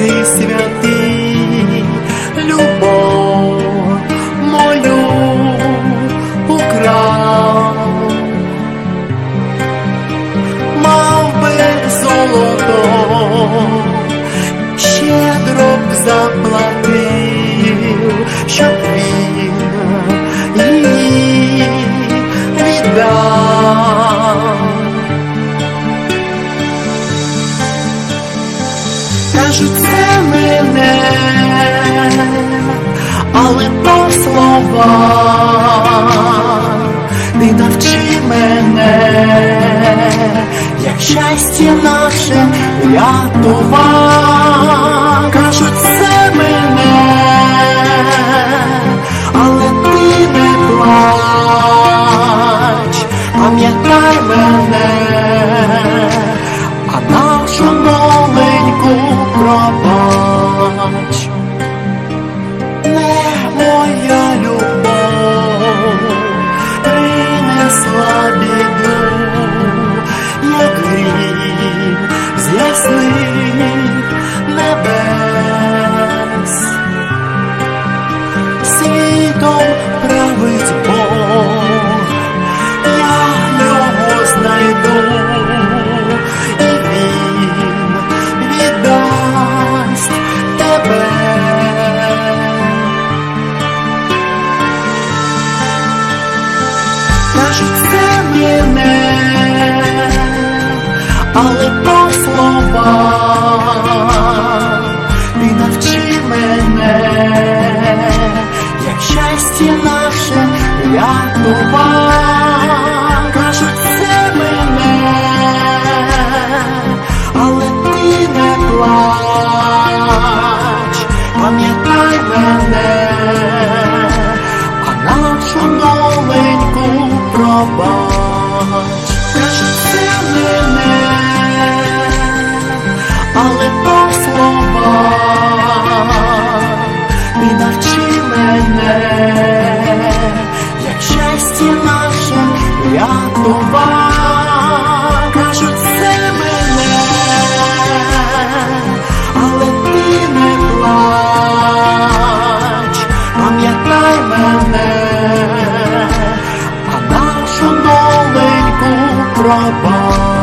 see you soon мене, але по словах ти навчи мене, як щастя наше рятува, кажуть це мене, але ти не плач, пам'ятай мене. А нашу маленьку пропасть. Кажуть, це мене, але по словам ти навчи мене, як щастя наше рятував. Кажуть, наше рятував. Кажуть, це мене, але ти не плач, пам'ятай мене, а нашу новеньку пробач.